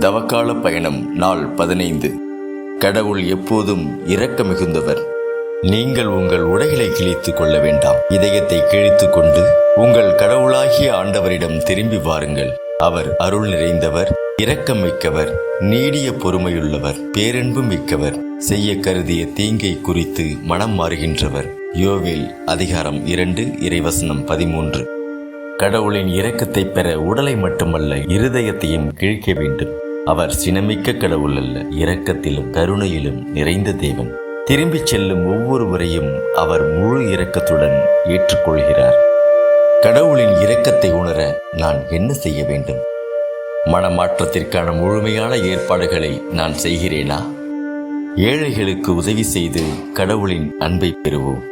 தவக்கால பயணம் நாள் பதினைந்து. கடவுள் எப்போதும் இரக்க மிகுந்தவர் நீங்கள் உங்கள் உடைகளை கிழித்துக் கொள்ள வேண்டாம். இதயத்தை கிழித்துக் கொண்டு உங்கள் கடவுளாகிய ஆண்டவரிடம் திரும்பி வாருங்கள். அவர் அருள் நிறைந்தவர் இரக்கம் மிக்கவர் நீடிய பொறுமையுள்ளவர் பேரன்பு மிக்கவர் செய்ய கருதிய தீங்கை குறித்து மனம் மாறுகின்றவர். யோவேல் அதிகாரம் இரண்டு இறைவசனம் பதிமூன்று. கடவுளின் இரக்கத்தை பெற உடலை மட்டுமல்ல இருதயத்தையும் கிழிக்க வேண்டும். அவர் சினமிக்க கடவுள் அல்ல இரக்கத்திலும் கருணையிலும் நிறைந்த தேவன். திரும்பிச் செல்லும் ஒவ்வொருவரையும் அவர் முழு இரக்கத்துடன் ஏற்றுக்கொள்கிறார். கடவுளின் இரக்கத்தை உணர நான் என்ன செய்ய வேண்டும்? மனமாற்றத்திற்கான முழுமையான ஏற்பாடுகளை நான் செய்கிறேனா? ஏழைகளுக்கு உதவி செய்து கடவுளின் அன்பை பெறுவோம்.